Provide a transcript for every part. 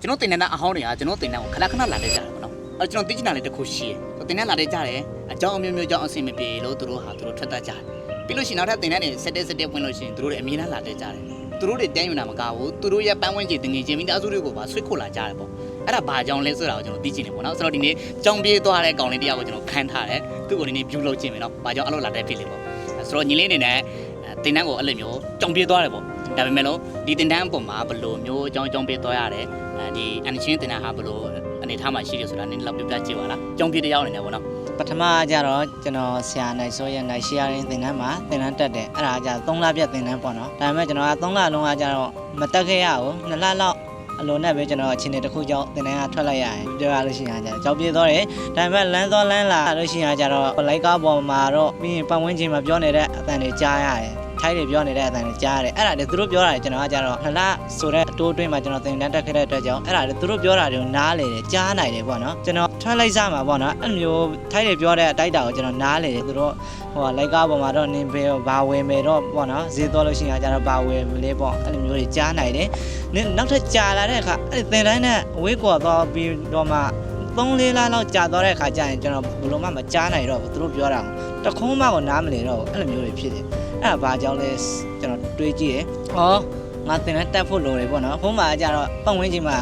ကျွန်တော်တင်တဲ့အဟောင်းတွေကကျွန်တော်တင်တဲ့ကိုခဏခဏလာတဲ့ကြတယ်ပေါ့နော်အဲ့တော့ကျွန်တော်သိချင်တာလေးတစ်ခုရှိတယ်တင်တဲ့လာတဲ့ကြတယ်အကြောင်းအမျိုးမျိုးကြောင့်အဆင်မပြေလို့သူတို့ဟာသူတို့ထွက်တတ်ကြတယ်ပြီးလို့ရှိရင်နောက်ထပ်တင်တဲ့နေစက်တက်စက်တက်ဝင်လို့ရှိရင်သူတို့တွေအမြင်နဲ့လာတဲ့ကြတယ်သူတို့တွေတန်းယူတာမကဘူးသူတို့ရဲ့ပန်းဝန်းကျင်တင်ငင်ချင်းမိသားစုတွေကိုပါဆွေးခုလာကြတယ်ပေါ့အဲ့ဒါဘာကြောင့်လဲဆိုတာကိုကျွန်တော်သိချင်တယ်ပေါ့နော်ဆိုတော့ဒီနေ့ကြောင်ပြေးသွားတဲ့ကောင်လေးတယောက်ကိုကျွန်တော်ခံထားတယ်သူ့ကိုဒီနေ့ view လုပ်ချင်မယ်နော်ဘာကြောင့်အဲ့လိုလာတဲ့ဖြစ်လေပေါ့ဆိုတော့ညီလေးအနေနဲ့ တင်တန်းကိုအဲ့လိုမျိုးကြောင်ပြေးသွားတယ်ပေါ့ဒါပေမဲ့လို့ဒီတင်တန်းအပေါ်မှာဘယ်လိုမျိုးအကြောင်းအကြောင်းပြေးသွားရတယ်အဲဒီအန်ချင်းတင်တန်းဟာဘယ်လိုအနေထားမှာရှိတယ်ဆိုတာနည်းနည်းလောက်ပြပြကြည့်ပါလားကြောင်ပြေးတယောက်အနေနဲ့ပေါ့နော်ပထမကျတော့ကျွန်တော်ဆရာနိုင်စိုးရဲ့နိုင်ရှီယာရင်သင်တန်းမှာသင်တန်းတက်တယ်အဲ့ဒါကကျ3လပြည့်သင်တန်းပေါ့နော်ဒါပေမဲ့ကျွန်တော်က3လလုံးကကျတော့မတက်ခဲ့ရဘူး2လလောက် အလိုနဲ့ပဲကျွန်တော်အခြေအနေတစ်ခုကြောင့်သင်တန်းကထွက်လိုက်ရတယ်ပြောရလို့ရှိရင်ကျတော့ကြောက်ပြေးသွားတယ်ဒါပေမဲ့လမ်းသွားလမ်းလာလို့ရှိရင်ကျတော့လိုက်ကားပေါ်မှာတော့ပြီးရင်ပတ်ဝန်းကျင်မှာပြောနေတဲ့အတန်တွေကြားရတယ် ထိုင်းတွေပြောနေတဲ့အတန်တွေကြားရတယ်အဲ့ဒါတွေသူတို့ပြောတာတွေကျွန်တော်ကကျတော့နှစ်လဆိုတဲ့အတိုးအတွင်းမှာကျွန်တော်သင်တန်းတက်ခဲ့တဲ့အတွက်ကြောင့်အဲ့ဒါတွေသူတို့ပြောတာတွေကိုနားလေတယ်ကြားနိုင်တယ်ပေါ့နော်ကျွန်တော်ထွက်လိုက်စားမှာပေါ့နော်အဲ့လိုမျိုးထိုင်းတွေပြောတဲ့အတိုက်တာကိုကျွန်တော်နားလေတယ်သူတို့ဟိုလိုက်ကားပေါ်မှာတော့နင်ဘေဘာဝယ်မယ်တော့ပေါ့နော်ဈေးသွားလို့ရှိရင်ကျတော့ဘာဝယ်မလဲပေါ့အဲ့လိုမျိုးတွေကြားနိုင်တယ်နင်နောက်ထပ်ကြာလာတဲ့အခါအဲ့ဒီသင်တန်းနဲ့အဝေးကွာသွားပြီးတော့မှ 3လေးလားလောက်ကြာသွားတဲ့အခါကျရင်ကျွန်တော်ဘယ်လိုမှမကြားနိုင်တော့ဘူးသူတို့ပြောတာကိုတခုံးမှကိုနားမလည်တော့ဘူးအဲ့လိုမျိုးတွေဖြစ်တယ်အဲ့ဒါဘာကြောင့်လဲကျွန်တော်တွေးကြည့်ရယ်ဩငါသင်တန်းတက်ဖို့လိုတယ်ပေါ့နော်ဟိုမှာကျတော့ပတ်ဝန်းကျင်မှာ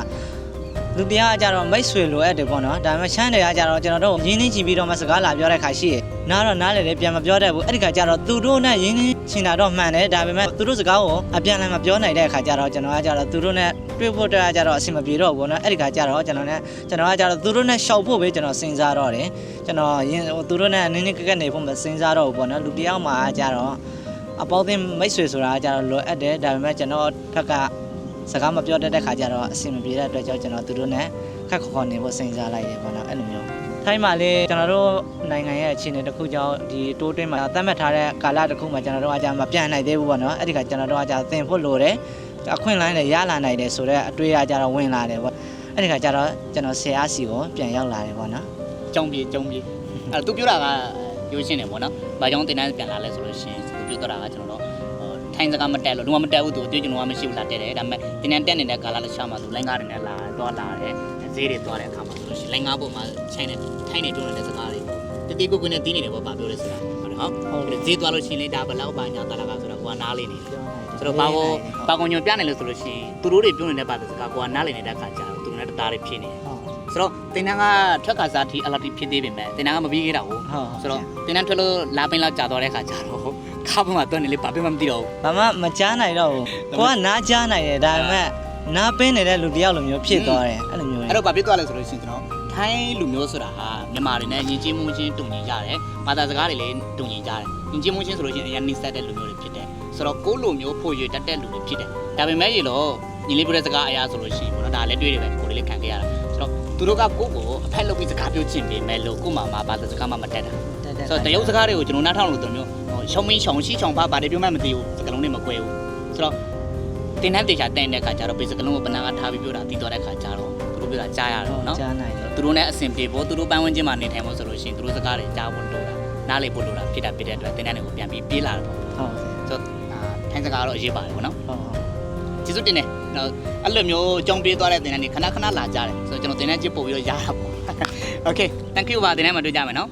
လူတရားကကြတော့မိတ်ဆွေလိုအပ်တယ်ပေါ့နော်ဒါပေမဲ့ချမ်းတွေကကြတော့ကျွန်တော်တို့ရင်းနှီးချင်ပြီးတော့မှစကားလာပြောတဲ့ခါရှိရယ်နားတော့နားလေလေပြန်မပြောတတ်ဘူးအဲ့ဒီခါကျတော့သူတို့နဲ့ရင်းနှီးချင်တာတော့မှန်တယ်ဒါပေမဲ့သူတို့စကားကိုအပြန်လည်းမပြောနိုင်တဲ့ခါကျတော့ကျွန်တော်ကကြတော့သူတို့နဲ့တွေ့ဖို့တည်းကကြတော့အဆင်မပြေတော့ဘူးပေါ့နော်အဲ့ဒီခါကျတော့ကျွန်တော်နဲ့ကျွန်တော်ကကြတော့သူတို့နဲ့ရှောက်ဖို့ပဲကျွန်တော်စဉ်းစားတော့တယ်ကျွန်တော်ရင်းဟိုသူတို့နဲ့နင်းနေကက်ကက်နေဖို့မစဉ်းစားတော့ဘူးပေါ့နော်လူတစ်ယောက်မှာကြတော့အပေါင်းအသင်းမိတ်ဆွေဆိုတာကကြတော့လိုအပ်တယ်ဒါပေမဲ့ကျွန်တော်ထက်က စကားမပြောတတ်တဲ့ခါကျတော့အဆင်မပြေတဲ့အတွက်ကြောင့်ကျွန်တော်သူတို့နဲ့ခက်ခေါ်ခေါ်နေဖို့စဉ်းစားလိုက်တယ်ပေါ့နော်အဲ့လိုမျိုးထိုင်းမှာလေကျွန်တော်တို့နိုင်ငံရဲ့အခြေအနေတစ်ခုကြောင့်ဒီတိုးတွင်းမှာသတ်မှတ်ထားတဲ့ကာလတစ်ခုမှာကျွန်တော်တို့အကြမ်းမပြန်နိုင်သေးဘူးပေါ့နော်အဲ့ဒီကကျွန်တော်တို့အကြသင်ဖို့လိုတယ်အခွင့်အလမ်းတွေရလာနိုင်တယ်ဆိုတော့အတွေ့အကြတော့ဝင်လာတယ်ပေါ့အဲ့ဒီကကျတော့ကျွန်တော်ဆရာစီကိုပြန်ရောက်လာတယ်ပေါ့နော်ကြောင်ပြေကြောင်ပြေအဲ့သူပြောတာကရိုးရှင်းတယ်ပေါ့နော်။ဘာကြောင့်တင်တန်းပြန်လာလဲဆိုလို့ရှိရင်သူပြောတော့တာကကျွန်တော်တို့ ထိုင်းစကားမတက်လို့လုံးဝမတက်ဘူးသူအတွေ့အကြုံကမရှိဘူးလာတက်တယ်ဒါပေမဲ့တင်တန်းတက်နေတဲ့ကာလတစ်ခြားမှာသူလိုင်းကားတွေနဲ့လာတော့လာတယ်ဈေးတွေသွားတဲ့အခါမှာဆိုလို့ရှိရင်လိုင်းကားပေါ်မှာချိုင်းနေထိုင်းနေတွန်းနေတဲ့စကားတွေတတိကုတ်ကုနဲ့တီးနေတယ်ပေါ့ဗာပြောလဲဆိုတာဟုတ်တယ်ဟုတ်ဈေးသွားလို့ရှိရင်လေဒါဘလောက်ပါညာတာလာကဆိုတော့ကိုကနားလေးနေတယ်ဆိုတော့ဘာကိုဘာကုန်ညွန်ပြနေလို့ဆိုလို့ရှိရင်သူတို့တွေပြောနေတဲ့ပါတဲ့စကားကိုကနားလည်နေတဲ့အခါကျတော့သူတို့နဲ့တသားတွေဖြစ်နေတယ်ဆိုတော့တင်တန်းကထွက်ခါစားတီအလာတီဖြစ်သေးပေမဲ့တင်တန်းကမပြီးခဲ့တာကိုဟုတ်ဆိုတော့တင်တန်းထွက်လို့လာပင်းလောက်ကြာသွားတဲ့ခါကျတော့ ခါပမှာတွန်းနေလေဘာပင်းမှမသိတော့ဘူးဘာမှမကြားနိုင်တော့ဘူးကိုကနားကြားနိုင်တယ်ဒါပေမဲ့နားပင်းနေတဲ့လူတစ်ယောက်လိုမျိုးဖြစ်သွားတယ်အဲ့လိုမျိုးအဲ့တော့ဘာဖြစ်သွားလဲဆိုလို့ရှိရင်ကျွန်တော်ထိုင်းလူမျိုးဆိုတာဟာမြန်မာတွေနဲ့ယဉ်ကျေးမှုချင်းတုံညီကြတယ်ဘာသာစကားတွေလည်းတုံညီကြတယ်ယဉ်ကျေးမှုချင်းဆိုလို့ရှိရင်အရင်နှိစက်တဲ့လူမျိုးတွေဖြစ်တယ်ဆိုတော့ကိုယ်လူမျိုးဖို့ရွေတက်တဲ့လူတွေဖြစ်တယ်ဒါပေမဲ့ရေလို့ညီလေးပြတဲ့စကားအရာဆိုလို့ရှိရင်ဘောနော်ဒါလည်းတွေ့တယ်ပဲကိုယ်လေးခံခဲ့ရတာဆိုတော့သူတို့ကကိုယ့်ကိုအဖက်လုပ်ပြီးစကားပြောချင်ပေမဲ့လို့ကိုယ့်မှာမှာဘာသာစကားမှမတက်တာ ဆိုတော့တရုတ်စကားတွေကိုကျွန်တော်နားထောင်လို့တို့မျိုးဟိုရှုံမင်းရှောင်ရှိချောင်ပါဘာတွေပြောမှမသိဘူးစကားလုံးတွေမကွဲဘူးဆိုတော့တင်တန်းတေချာတန်တဲ့ခါကျတော့ဘေစကလုံးကိုပနာကထားပြီးပြောတာတီးတော်တဲ့ခါကျတော့သူတို့ပြောတာကြားရတယ်နော်ကြားနိုင်တယ်သူတို့နဲ့အဆင်ပြေဖို့သူတို့ပန်းဝန်းကျင်မှာနေထိုင်ဖို့ဆိုလို့ရှိရင်သူတို့စကားတွေကြားဖို့လိုတာနားလေဖို့လိုတာဖြစ်တာဖြစ်တဲ့အတွက်တင်တန်းတွေကိုပြန်ပြီးပြေးလာတယ်ပေါ့ဟုတ်ဆိုတော့အာထိုင်းစကားကတော့အရေးပါတယ်ပေါ့နော်ဟုတ်ဟုတ်ကျေးဇူးတင်တယ်နော်အဲ့လိုမျိုးကြောင်ပြေးသွားတဲ့တင်တန်းတွေခဏခဏလာကြတယ်ဆိုတော့ကျွန်တော်တင်တန်းချစ်ပို့ပြီးတော့ရတာပေါ့ Okay thank you ပါတင်တန်းမှာတွေ့ကြမယ်နော်